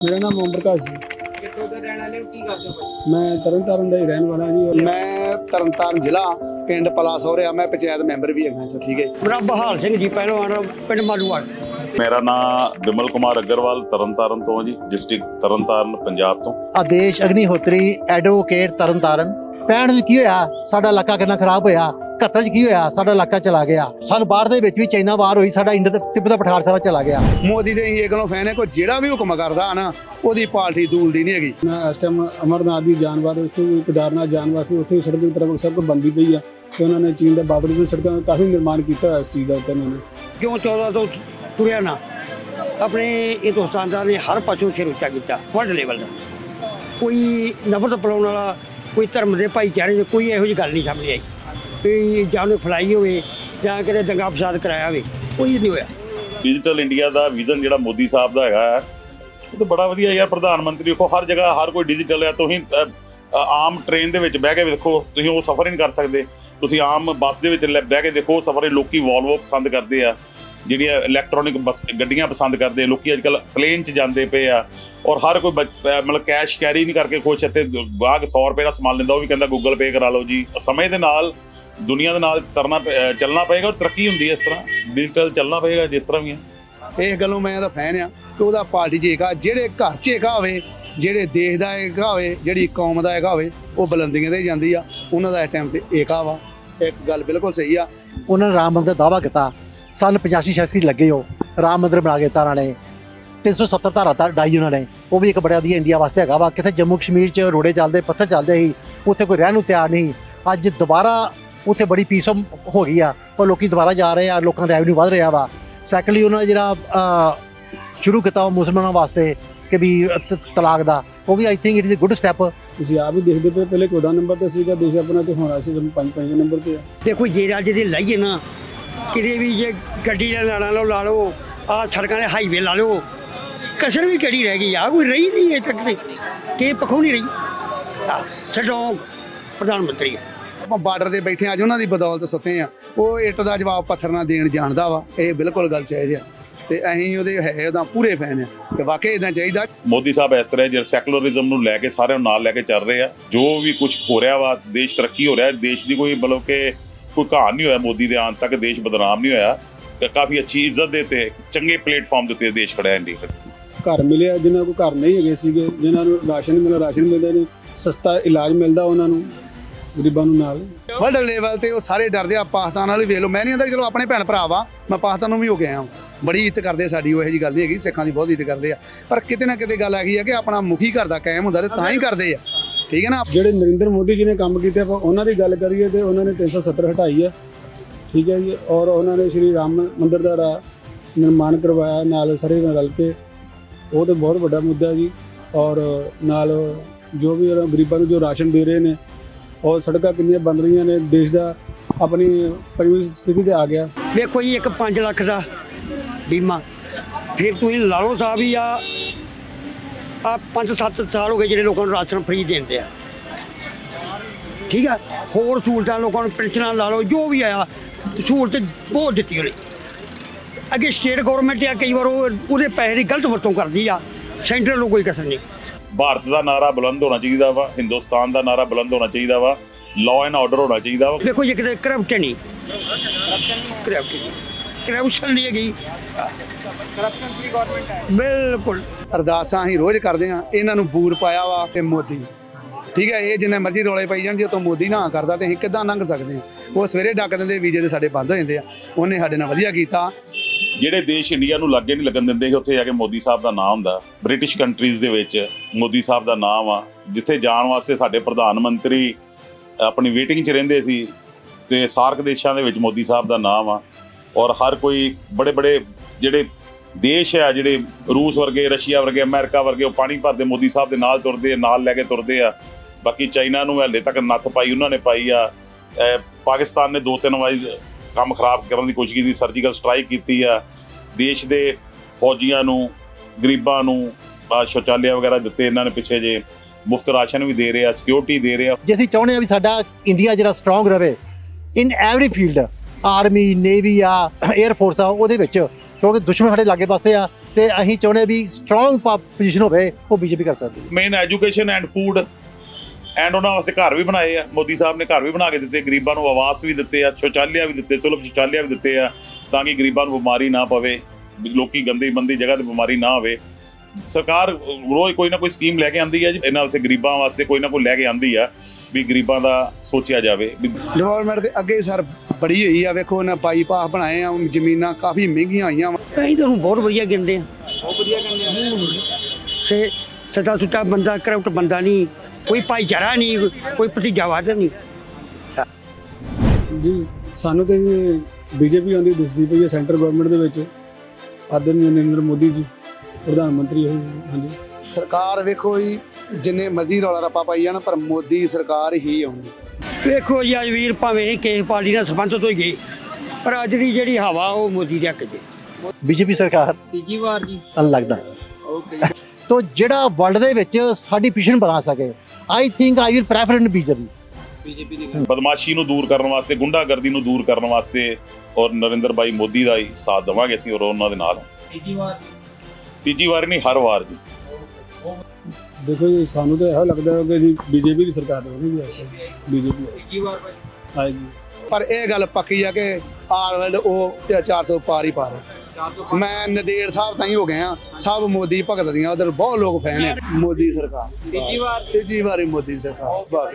ਮੇਰਾ ਨਾਮ ਓਮ ਪ੍ਰਕਾਸ਼ ਜੀ। ਕਿੱਥੋਂ ਦੇ ਰਹਿਣ ਵਾਲੇ ਹੋ? ਕੀ ਕਰਦੇ ਹੋ ਭਾਈ ਮੈਂ ਤਰਨਤਾਰਨ ਦਾ ਹੀ ਰਹਿਣ ਵਾਲਾ ਜੀ। ਮੈਂ ਤਰਨਤਾਰਨ ਜ਼ਿਲ੍ਹਾ ਪਿੰਡ ਪਲਾਸੋਰਿਆ ਮੈਂ ਪੰਚਾਇਤ ਮੈਂਬਰ ਵੀ ਇੱਥੋਂ ਠੀਕ ਹੈ ਜੀ। ਮੇਰਾ ਬਹਾਲ ਸਿੰਘ ਜੀ ਪਹਿਲਵਾਨ ਪਿੰਡ ਮਾਲੂਵਾਲ। ਮੇਰਾ ਨਾਮ ਬਿਮਲ ਕੁਮਾਰ ਅਗਰਵਾਲ ਤਰਨਤਾਰਨ ਤੋਂ ਜੀ ਡਿਸਟ੍ਰਿਕਟ ਤਰਨਤਾਰਨ ਪੰਜਾਬ ਤੋਂ। ਆਦੇਸ਼ ਅਗਨੀਹੋਤਰੀ ਐਡਵੋਕੇਟ ਤਰਨਤਾਰਨ। 65 ਚ ਕੀ ਹੋਇਆ? ਸਾਡਾ ਇਲਾਕਾ ਕਿੰਨਾ ਖਰਾਬ ਹੋਇਆ? 71 ਚ ਕੀ ਹੋਇਆ? ਸਾਡਾ ਇਲਾਕਾ ਚਲਾ ਗਿਆ। ਸਾਨੂੰ ਬਾਹਰ ਦੇ ਵਿੱਚ ਵੀ ਚਾਈਨਾ ਵਾਰ ਹੋਈ ਸਾਡਾ ਇੰਡੀਆ ਤੇ ਤਿੱਬਤ ਪਠਾਰ ਸਾਰਾ ਚਲਾ ਗਿਆ। ਮੋਦੀ ਦੇ ਇਹ ਗੱਲੋਂ ਫੈਨ ਹੈ ਕੋਈ ਜਿਹੜਾ ਵੀ ਹੁਕਮ ਕਰਦਾ ਨਾ ਉਹਦੀ ਪਾਰਟੀ ਦੂਲਦੀ ਨਹੀਂ ਹੈਗੀ। ਮੈਂ ਇਸ ਟਾਈਮ ਅਮਰਨਾਥ ਦੀ ਵਾਸਤੇ ਉਸ ਤੋਂ ਕੇਦਾਰਨਾਥ ਜਾਣ ਵਾਸਤੇ ਉੱਥੇ ਸੜਕ ਦੀ ਤਰਫ ਸੜਕ ਬੰਦੀ ਪਈ ਆ ਤੇ ਉਹਨਾਂ ਨੇ ਚੀਨ ਦੇ ਬਾਰਡਰ ਦੀ ਸੜਕਾਂ ਦਾ ਕਾਫੀ ਨਿਰਮਾਣ ਕੀਤਾ ਹੋਇਆ ਇਸ ਚੀਜ਼ ਦਾ ਉੱਤੇ ਉਹਨਾਂ ਨੇ। ਕਿਉਂ 14 ਤੋਂ ਤੁਰਿਆ ਨਾ? ਆਪਣੇ ਹਿੰਦੁਸਤਾਨ ਨੇ ਹਰ ਪਾਸੋਂ ਸਿਰ ਉੱਚਾ ਕੀਤਾ ਵਰਲਡ ਲੈਵਲ ਦਾ। ਕੋਈ ਨਫ਼ਰਤ ਪਲਾਉਣ ਵਾਲਾ ਕੋਈ ਧਰਮ ਦੇ ਭਾਈਚਾਰੇ ਦੇ ਕੋਈ ਇਹੋ ਜਿਹੀ ਗੱਲ ਨਹੀਂ ਸਾਹਮਣੇ ਆਈ। ਵੀ ਜਾਂ ਉਹਨੇ ਫਲਾਈ ਹੋਵੇ ਜਾਂ ਕਿਤੇ ਦੰਗਾ ਫਸਾਦ ਕਰਾਇਆ ਹੋਵੇ ਕੋਈ ਨਹੀਂ ਹੋਇਆ ਡਿਜੀਟਲ ਇੰਡੀਆ ਦਾ ਵਿਜ਼ਨ ਜਿਹੜਾ ਮੋਦੀ ਸਾਹਿਬ ਦਾ ਹੈਗਾ ਉਹ ਤਾਂ ਬੜਾ ਵਧੀਆ ਯਾਰ, ਪ੍ਰਧਾਨ ਮੰਤਰੀ ਦੇਖੋ, ਹਰ ਜਗ੍ਹਾ ਹਰ ਕੋਈ ਡਿਜੀਟਲ ਹੈ, ਤੁਸੀਂ ਆਮ ਟ੍ਰੇਨ ਦੇ ਵਿੱਚ ਬਹਿ ਕੇ ਦੇਖੋ ਤੁਸੀਂ ਉਹ ਸਫ਼ਰ ਹੀ ਨਹੀਂ ਕਰ ਸਕਦੇ ਤੁਸੀਂ ਆਮ ਬੱਸ ਦੇ ਵਿੱਚ ਲੈ- ਬਹਿ ਕੇ ਦੇਖੋ ਸਫ਼ਰ ਲੋਕੀ ਵੋਲਵੋ ਪਸੰਦ ਕਰਦੇ ਆ, ਜਿਹੜੀਆਂ ਇਲੈਕਟ੍ਰੋਨਿਕ ਬੱਸ, ਗੱਡੀਆਂ ਪਸੰਦ ਕਰਦੇ ਆ। ਲੋਕੀ ਅੱਜ ਕੱਲ ਪਲੇਨ 'ਚ ਜਾਂਦੇ ਪਏ ਆ, ਔਰ ਹਰ ਕੋਈ ਬੱਚ- ਮਤਲਬ ਕੈਸ਼ ਕੈਰੀ ਨਹੀਂ ਕਰਕੇ ਖੁਸ਼, ਇੱਥੇ ਬਾਗ 100 ਰੁਪਏ ਦਾ ਸਮਾਨ ਲੈਂਦਾ, ਉਹ ਵੀ ਕਹਿੰਦਾ ਗੂਗਲ ਪੇ ਕਰਾ ਲਓ ਜੀ ਸਮੇਂ ਦੇ ਨਾਲ ਦੁਨੀਆ ਦੇ ਨਾਲ ਤਰਨਾ ਪ- ਚੱਲਣਾ ਪਏਗਾ ਔਰ ਤਰੱਕੀ ਹੁੰਦੀ ਹੈ ਇਸ ਤਰ੍ਹਾਂ। ਡਿਜੀਟਲ ਚੱਲਣਾ ਪਏਗਾ ਜਿਸ ਤਰ੍ਹਾਂ ਵੀ ਹੈ। ਇਸ ਗੱਲੋਂ ਮੈਂ ਇਹਦਾ ਫੈਨ ਆ ਕਿ ਉਹਦਾ ਪਾਰਟੀ 'ਚ ਏਕਾ ਜਿਹੜੇ ਘਰ 'ਚ ਏਕਾ ਹੋਵੇ, ਜਿਹੜੇ ਦੇਸ਼ ਦਾ ਏਕਾ ਹੋਵੇ, ਜਿਹੜੀ ਕੌਮ ਦਾ ਏਕਾ ਹੋਵੇ, ਉਹ ਬੁਲੰਦੀਆਂ ਤੇ ਹੀ ਜਾਂਦੀ ਆ। ਉਹਨਾਂ ਦਾ ਇਸ ਟਾਈਮ ਤੇ ਏਕਾ ਵਾ। ਇੱਕ ਗੱਲ ਬਿਲਕੁਲ ਸਹੀ ਆ। ਉਹਨਾਂ ਨੇ ਰਾਮ ਮੰਦਰ ਦਾ ਦਾਵਾ ਕੀਤਾ। ਸਨ 85 86 ਲੱਗੇ ਉਹ। ਰਾਮ ਮੰਦਰ ਬਣਾ ਕੇ ਦਿੱਤਾ ਉਹਨਾਂ ਨੇ। 370 ਧਾਰਾ ਤਾਂ ਡਾਈ ਉਹਨਾਂ ਨੇ। ਉਹ ਵੀ ਇੱਕ ਬੜਾ ਵਧੀਆ ਇੰਡੀਆ ਵਾਸਤੇ ਹੈਗਾ ਵਾ। ਕਿਤੇ ਜੰਮੂ ਕਸ਼ਮੀਰ 'ਚ ਰੋੜੇ ਚੱਲਦੇ, ਪੱਥਰ ਚੱਲਦੇ ਸੀ। ਉੱਥੇ ਕੋਈ ਰਹਿਣ ਨੂੰ ਤਿਆਰ ਨਹੀਂ। ਅੱਜ ਦੁਬਾਰਾ ਉੱਥੇ ਬੜੀ ਪੀਸ ਹੋ ਗਈ ਆ ਉਹ ਲੋਕੀ ਦੁਬਾਰਾ ਜਾ ਰਹੇ ਆ ਲੋਕਾਂ ਦਾ ਰੈਵਨਿਊ ਵਧ ਰਿਹਾ ਵਾ। ਸੈਕੰਡਲੀ ਉਹਨਾਂ ਜਿਹੜਾ ਸ਼ੁਰੂ ਕੀਤਾ ਉਹ ਮੁਸਲਮਾਨਾਂ ਵਾਸਤੇ ਕਿ ਵੀ ਤਲਾਕ ਦਾ। ਉਹ ਵੀ I think it is a good step ਤੁਸੀਂ ਆਪ ਹੀ ਦੇਖਦੇ ਪਏ ਪਹਿਲੇ 14 ਨੰਬਰ ਤੇ ਸੀਗਾ ਦੇਸ਼ ਆਪਣਾ ਤੇ ਹੁਣ ਅਸੀਂ 5 5 ਨੰਬਰ ਤੇ ਆ। ਦੇਖੋ ਜੇ ਅੱਜ ਦੇ ਲਾਈਏ ਨਾ ਕਿਤੇ ਵੀ ਜੇ ਗੱਡੀ ਦਾ ਲਾਣਾ ਲਓ ਲਾ ਲਓ ਆ ਸੜਕਾਂ ਦੇ ਹਾਈਵੇ ਲਾ ਲਓ ਕਸਰ ਵੀ ਕਿਹੜੀ ਰਹਿ ਗਈ ਆ? ਕੋਈ ਰਹੀ ਨਹੀਂ ਇਹ ਤੱਕ ਤੇ ਕਿ ਪੱਖੋਂ ਨਹੀਂ ਰਹੀ? ਆ ਛੱਡੋ ਪ੍ਰਧਾਨ ਮੰਤਰੀ। ਆਪਾਂ ਬਾਰਡਰ ਤੇ ਬੈਠੇ ਆ, ਅੱਜ ਉਹਨਾਂ ਦੀ ਬਦੌਲਤ ਸੁੱਤੇ ਆ ਉਹ ਇੱਟ ਦਾ ਜਵਾਬ ਪੱਥਰ ਨਾਲ ਦੇਣ ਜਾਣਦਾ ਵਾ। ਇਹ ਬਿਲਕੁਲ ਗੱਲ ਚਾਹੀਦੀ ਆ। ਤੇ ਅਸੀਂ ਉਹਦੇ ਹੈ ਉਹਦਾ ਪੂਰੇ ਫੈਨ ਆ। ਕਿ ਵਾਕਈ ਇਦਾਂ ਚਾਹੀਦਾ। ਮੋਦੀ ਸਾਹਿਬ ਇਸ ਤਰ੍ਹਾਂ ਜਿਹੜਾ ਸੈਕੂਲਰਿਜ਼ਮ ਨੂੰ ਲੈ ਕੇ ਸਾਰਿਆਂ ਨੂੰ ਨਾਲ ਲੈ ਕੇ ਚੱਲ ਰਹੇ ਆ। ਜੋ ਵੀ ਕੁਝ ਹੋ ਰਿਹਾ ਵਾ ਦੇਸ਼ ਤਰੱਕੀ ਹੋ ਰਿਹਾ ਦੇਸ਼ ਦੀ ਕੋਈ ਮਤਲਬ ਕਿ ਕੋਈ ਕਹਾਣ ਨਹੀਂ ਹੋਇਆ ਮੋਦੀ ਦੇ ਆਉਣ ਤੱਕ ਦੇਸ਼ ਬਦਨਾਮ ਨਹੀਂ ਹੋਇਆ। ਤੇ ਕਾਫੀ ਅੱਛੀ ਇੱਜ਼ਤ ਦੇ ਤੇ ਚੰਗੇ ਪਲੇਟਫਾਰਮ ਦੇ ਉੱਤੇ ਦੇਸ਼ ਖੜਾ ਹੈ ਇੰਡੀਆ ਘਰ ਮਿਲਿਆ ਜਿਨ੍ਹਾਂ ਕੋਲ ਘਰ ਨਹੀਂ ਹੈਗੇ ਸੀਗੇ ਜਿਨ੍ਹਾਂ ਨੂੰ ਰਾਸ਼ਨ ਮਿਲਦਾ ਰਾਸ਼ਨ ਮਿਲਦਾ ਨਹੀਂ ਸਸਤਾ ਇਲਾਜ ਮਿਲਦਾ ਉਹਨਾਂ ਨੂੰ। ਗਰੀਬਾਂ ਨੂੰ ਨਾਲ। ਵਰਲਡ ਲੈਵਲ ਤੇ ਉਹ ਸਾਰੇ ਡਰਦੇ ਆ ਪਾਕਿਸਤਾਨ ਵਾਲੇ ਵੇਖ ਲਓ। ਮੈਂ ਨਹੀਂ ਆਂਦਾ ਚਲੋ ਆਪਣੇ ਭੈਣ ਭਰਾ ਵਾ ਮੈਂ ਪਾਕਿਸਤਾਨ ਨੂੰ ਵੀ ਹੋ ਆਇਆ ਹਾਂ ਬੜੀ ਇੱਜ਼ਤ ਕਰਦੇ ਸਾਡੀ ਉਹ ਇਹੋ ਜੀ ਗੱਲ ਨਹੀਂ ਹੈਗੀ ਸਿੱਖਾਂ ਦੀ ਬਹੁਤ ਇੱਜ਼ਤ ਕਰਦੇ ਆ। ਪਰ ਕਿਤੇ ਨਾ ਕਿਤੇ ਗੱਲ ਹੈਗੀ ਆ ਕਿ ਆਪਣਾ ਮੁਖੀ ਘਰ ਦਾ ਕਾਇਮ ਹੁੰਦਾ ਤੇ ਤਾਂ ਹੀ ਕਰਦੇ ਆ। ਠੀਕ ਹੈ ਨਾ? ਜਿਹੜੇ ਨਰਿੰਦਰ ਮੋਦੀ ਜੀ ਨੇ ਕੰਮ ਕੀਤੇ ਆਪਾਂ ਉਹਨਾਂ ਦੀ ਗੱਲ ਕਰੀਏ ਤੇ ਉਹਨਾਂ ਨੇ 370 ਹਟਾਈ ਹੈ ਠੀਕ ਹੈ ਜੀ ਔਰ ਉਹਨਾਂ ਨੇ ਸ਼੍ਰੀ ਰਾਮ ਮੰਦਿਰ ਦਾ ਨਿਰਮਾਣ ਕਰਵਾਇਆ ਨਾਲ ਸਾਰੇ ਨਾਲ ਰਲ ਕੇ। ਉਹ ਤੇ ਬਹੁਤ ਵੱਡਾ ਮੁੱਦਾ ਜੀ ਔਰ ਨਾਲ ਜੋ ਵੀ ਗਰੀਬਾਂ ਨੂੰ ਜੋ ਰਾਸ਼ਨ ਦੇ ਰਹੇ ਨੇ ਔਰ ਸੜਕਾਂ ਕਿੰਨੀਆਂ ਬਣ ਰਹੀਆਂ ਨੇ, ਦੇਸ਼ ਦਾ ਆਪਣੀ ਪੰਜਵੀਂ ਸਥਿਤੀ ਤੇ ਆ ਗਿਆ। ਵੇਖੋ ਜੀ, ਇੱਕ 5 ਲੱਖ ਦਾ ਬੀਮਾ। ਫਿਰ ਤੁਸੀਂ ਲਾ ਲਓ ਸਾਹਿਬ ਹੀ ਆ ਆ 5-7 ਸਾਲ ਹੋ ਗਏ ਜਿਹੜੇ ਲੋਕਾਂ ਨੂੰ ਰਾਸ਼ਨ ਫ੍ਰੀ ਦਿੰਦੇ ਆ। ਠੀਕ ਆ? ਹੋਰ ਸਹੂਲਤਾਂ ਲੋਕਾਂ ਨੂੰ ਪੈਨਸ਼ਨਾਂ ਲਾ ਲਓ, ਜੋ ਵੀ ਆਇਆ ਸਹੂਲਤ ਬਹੁਤ ਦਿੱਤੀ ਉਹਨੇ। ਅੱਗੇ ਸਟੇਟ ਗਵਰਨਮੈਂਟ ਆ, ਕਈ ਵਾਰ ਉਹਦੇ ਪੈਸੇ ਦੀ ਗਲਤ ਵਰਤੋਂ ਕਰਦੀ ਆ, ਸੈਂਟਰ ਨੂੰ ਕੋਈ ਕਸਰ ਨਹੀਂ। ਭਾਰਤ ਦਾ ਨਾਰਾ ਬੁਲੰਦ ਹੋਣਾ ਚਾਹੀਦਾ ਵਾ ਹਿੰਦੁਸਤਾਨ ਦਾ ਨਾਰਾ ਬੁਲੰਦ ਹੋਣਾ ਚਾਹੀਦਾ ਵਾ ਲਾਅ ਐਂਡ ਆਰਡਰ ਹੋਣਾ ਚਾਹੀਦਾ ਵਾ। ਵੇਖੋ ਜੀ ਕਿਤੇ ਕਰਪਟ ਨਹੀਂ ਕਰਪਟ ਕਰਪਸ਼ਨ ਨਹੀਂ ਹੈਗੀ। ਕਰਪਸ਼ਨ ਫ੍ਰੀ ਗਵਰਨਮੈਂਟ ਹੈ? ਬਿਲਕੁਲ। ਅਰਦਾਸਾਂ ਅਸੀਂ ਰੋਜ਼ ਕਰਦੇ ਆ ਇਹਨਾਂ ਨੂੰ ਬੂਰ ਪਾਇਆ ਵਾ ਤੇ ਮੋਦੀ। ਠੀਕ ਹੈ, ਇਹ ਜਿੰਨੇ ਮਰਜ਼ੀ ਰੋਲੇ ਪਈ ਜਾਣ, ਜੇ ਤੋਂ ਮੋਦੀ ਨਾ ਕਰਦਾ ਤੇ ਅਸੀਂ ਕਿੱਦਾਂ ਲੰਘ ਸਕਦੇ ਆ ਉਹ ਸਵੇਰੇ ਡੱਕ ਦਿੰਦੇ ਵੀਜ਼ੇ ਦੇ ਸਾਡੇ ਬੰਦ ਹੋ ਜਾਂਦੇ ਆ। ਉਹਨੇ ਸਾਡੇ ਨਾਲ ਵਧੀਆ ਕੀਤਾ। ਜਿਹੜੇ ਦੇਸ਼ ਇੰਡੀਆ ਨੂੰ ਲੱਗੇ ਨਹੀਂ ਲੱਗਣ ਦਿੰਦੇ ਸੀ ਉੱਥੇ ਜਾ ਕੇ ਮੋਦੀ ਸਾਹਿਬ ਦਾ ਨਾਮ ਹੁੰਦਾ। ਬ੍ਰਿਟਿਸ਼ ਕੰਟਰੀਜ਼ ਦੇ ਵਿੱਚ ਮੋਦੀ ਸਾਹਿਬ ਦਾ ਨਾਮ ਆ, ਜਿੱਥੇ ਜਾਣ ਵਾਸਤੇ ਸਾਡੇ ਪ੍ਰਧਾਨ ਮੰਤਰੀ ਆਪਣੀ ਵੇਟਿੰਗ 'ਚ ਰਹਿੰਦੇ ਸੀ ਤੇ ਸਾਰਕ ਦੇਸ਼ਾਂ ਦੇ ਵਿੱਚ ਮੋਦੀ ਸਾਹਿਬ ਦਾ ਨਾਮ ਆ। ਔਰ ਹਰ ਕੋਈ ਬੜੇ ਬੜੇ ਜਿਹੜੇ ਦੇਸ਼ ਆ, ਜਿਹੜੇ ਰੂਸ ਵਰਗੇ, ਰਸ਼ੀਆ ਵਰਗੇ, ਅਮਰੀਕਾ ਵਰਗੇ, ਉਹ ਪਾਣੀ ਭਰਦੇ ਮੋਦੀ ਸਾਹਿਬ ਦੇ ਨਾਲ ਤੁਰਦੇ ਆ, ਨਾਲ ਲੈ ਕੇ ਤੁਰਦੇ ਆ। ਬਾਕੀ ਚਾਈਨਾ ਨੂੰ ਹਲੇ ਤੱਕ ਨੱਥ ਪਾਈ ਉਹਨਾਂ ਨੇ ਪਾਈ ਆ। ਪਾਕਿਸਤਾਨ ਨੇ ਦੋ ਤਿੰਨ ਵਾਰੀ ਕੰਮ ਖਰਾਬ ਕਰਨ ਦੀ ਕੋਸ਼ਿਸ਼ ਕੀਤੀ ਸਰਜੀਕਲ ਸਟ੍ਰਾਈਕ ਕੀਤੀ ਆ। ਦੇਸ਼ ਦੇ ਫੌਜੀਆਂ ਨੂੰ ਗਰੀਬਾਂ ਨੂੰ ਸ਼ੌਚਾਲਿਆ ਵਗੈਰਾ ਦਿੱਤੇ ਇਹਨਾਂ ਨੇ ਪਿੱਛੇ ਜੇ। ਮੁਫਤ ਰਾਸ਼ਨ ਵੀ ਦੇ ਰਹੇ ਆ ਸਿਕਿਉਰਿਟੀ ਦੇ ਰਹੇ ਆ। ਜੇ ਅਸੀਂ ਚਾਹੁੰਦੇ ਆ ਵੀ ਸਾਡਾ ਇੰਡੀਆ ਜਿਹੜਾ ਸਟਰੋਂਗ ਰਵੇ in every field army navy ਆ 에ਅਰ ਫੋਰਸ ਆ ਉਹਦੇ ਵਿੱਚ ਕਿਉਂਕਿ ਦੁਸ਼ਮਣ ਸਾਡੇ ਲਾਗੇ ਪਾਸੇ ਆ ਤੇ ਅਸੀਂ ਚਾਹੁੰਦੇ ਵੀ ਸਟਰੋਂਗ ਪੋਜੀਸ਼ਨ ਹੋਵੇ ਉਹ ਬੀਜੇਪੀ ਕਰ ਸਕਦੀ main education and food and ਉਹਨਾਂ ਵਾਸਤੇ ਘਰ ਵੀ ਬਣਾਏ ਆ। ਮੋਦੀ ਸਾਹਿਬ ਨੇ ਘਰ ਵੀ ਬਣਾ ਕੇ ਦਿੱਤੇ ਗਰੀਬਾਂ ਨੂੰ ਆਵਾਸ ਵੀ ਦਿੱਤੇ ਆ ਸ਼ੌਚਾਲਿਆ ਵੀ ਦਿੱਤੇ ਸੁਲਭ ਸ਼ੌਚਾਲਿਆ ਵੀ ਦਿੱਤੇ ਆ ਤਾਂ ਕਿ ਗਰੀਬਾਂ ਨੂੰ ਬਿਮਾਰੀ ਨਾ ਪਵੇ ਲੋਕੀ ਗੰਦੀ ਬੰਦੀ ਜਗ੍ਹਾ ਤੇ ਬਿਮਾਰੀ ਨਾ ਹੋਵੇ। ਸਰਕਾਰ ਰੋਜ਼ ਕੋਈ ਨਾ ਕੋਈ ਸਕੀਮ ਲੈ ਕੇ ਆਂਦੀ ਹੈ ਜੀ ਇਹਨਾਂ ਵਾਸਤੇ ਗਰੀਬਾਂ ਵਾਸਤੇ ਕੋਈ ਨਾ ਕੋਈ ਲੈ ਕੇ ਆਂਦੀ ਆ ਵੀ ਗਰੀਬਾਂ ਦਾ ਸੋਚਿਆ ਜਾਵੇ ਡਿਵੈਲਪਮੈਂਟ ਤੇ ਅੱਗੇ ਸਰ ਬੜੀ ਹੋਈ ਆ ਵੇਖੋ ਇਹਨਾਂ ਬਾਈਪਾਸ ਬਣਾਏ ਆ ਜ਼ਮੀਨਾਂ ਕਾਫੀ ਮਹਿੰਗੀਆਂ ਹੋਈਆਂ ਵਾ। ਅਸੀਂ ਤੁਹਾਨੂੰ ਬਹੁਤ ਵਧੀਆ ਗਿਣਦੇ ਆ। ਬਹੁਤ ਵਧੀਆ ਕਹਿੰਦੇ ਆ। ਸੇ ਸਦਾ ਸੁੱਤਾ ਬੰਦਾ ਕਰਪਟ ਬੰਦਾ ਨਹੀਂ। ਕੋਈ ਭਾਈਚਾਰਾ ਨਹੀਂ ਕੋਈ ਭਤੀਜਾਵਾਦ ਨਹੀਂ। ਜੀ ਸਾਨੂੰ ਤੇ ਬੀਜੇਪੀ ਆਉਂਦੀ ਦਿਸਦੀ ਪਈ ਹੈ ਸੈਂਟਰ ਗਵਰਨਮੈਂਟ ਦੇ ਵਿੱਚ। ਆਦਰਨੀ ਨਰਿੰਦਰ ਮੋਦੀ ਜੀ ਪ੍ਰਧਾਨ ਮੰਤਰੀ ਹੋਏ। ਹਾਂਜੀ। ਸਰਕਾਰ ਵੇਖੋ ਜੀ ਜਿੰਨੇ ਮਰਜ਼ੀ ਰੌਲਾ ਰੱਪਾ ਪਾਈ ਜਾਣ ਪਰ ਮੋਦੀ ਸਰਕਾਰ ਹੀ ਆਉਣੀ। ਵੇਖੋ ਜੀ ਅੱਜ ਵੀਰ ਭਾਵੇਂ ਕਿਸੇ ਪਾਰਟੀ ਨਾਲ ਸਰਪੰਚ ਤੋਂ ਹੀ ਗਏ ਪਰ ਅੱਜ ਦੀ ਜਿਹੜੀ ਹਵਾ ਉਹ ਮੋਦੀ ਦੇ ਹੱਕ 'ਚ। ਬੀਜੇਪੀ ਸਰਕਾਰ ਤੀਜੀ ਵਾਰ ਜੀ। ਤੁਹਾਨੂੰ ਲੱਗਦਾ ਓਕੇ ਤੋ ਜਿਹੜਾ ਵਰਲਡ ਦੇ ਵਿੱਚ ਸਾਡੀ ਪੋਜੀਸ਼ਨ ਬਣਾ ਸਕੇ I think I will prefer in BJP BJP ਦੀ ਬਦਮਾਸ਼ੀ ਨੂੰ ਦੂਰ ਕਰਨ ਵਾਸਤੇ ਗੁੰਡਾਗਰਦੀ ਨੂੰ ਦੂਰ ਕਰਨ ਵਾਸਤੇ ਔਰ ਨਰਿੰਦਰ ਭਾਈ ਮੋਦੀ ਦਾ ਹੀ ਸਾਥ ਦੇਵਾਂਗੇ ਅਸੀਂ ਔਰ ਉਹਨਾਂ ਦੇ ਨਾਲ। ਤੀਜੀ ਵਾਰ। ਜੀ ਤੀਜੀ ਵਾਰ ਨਹੀਂ ਹਰ ਵਾਰ ਜੀ ਦੇਖੋ ਜੀ ਸਾਨੂੰ ਤਾਂ ਇਹੋ ਲੱਗਦਾ ਹੈ ਕਿ ਜੀ ਬੀਜੇਪੀ ਦੀ ਸਰਕਾਰ ਹੋਣੀ ਜੀ ਇਸ ਟਾਈਮ ਬੀਜੇਪੀ ਤੀਜੀ ਵਾਰ ਭਾਈ। ਆਏਗੀ ਪਰ ਇਹ ਗੱਲ ਪੱਕੀ ਆ ਕਿ ਆਲਰੇਡ ਉਹ 400 ਪਾਰ ਹੀ ਪਾਰ ਤੋਂ ਮੈਂ ਨਦੇੜ ਸਾਹਿਬ ਤਾਈਂ ਹੋ ਗਿਆ ਸਭ ਮੋਦੀ ਭਗਤ ਦੀਆਂ ਉਧਰ ਬਹੁਤ ਲੋਕ ਫੈਨ ਹੈ ਮੋਦੀ ਸਰਕਾਰ। ਤੀਜੀ ਵਾਰ। ਤੀਜੀ ਵਾਰੀ ਮੋਦੀ ਸਰਕਾਰ। ਬਸ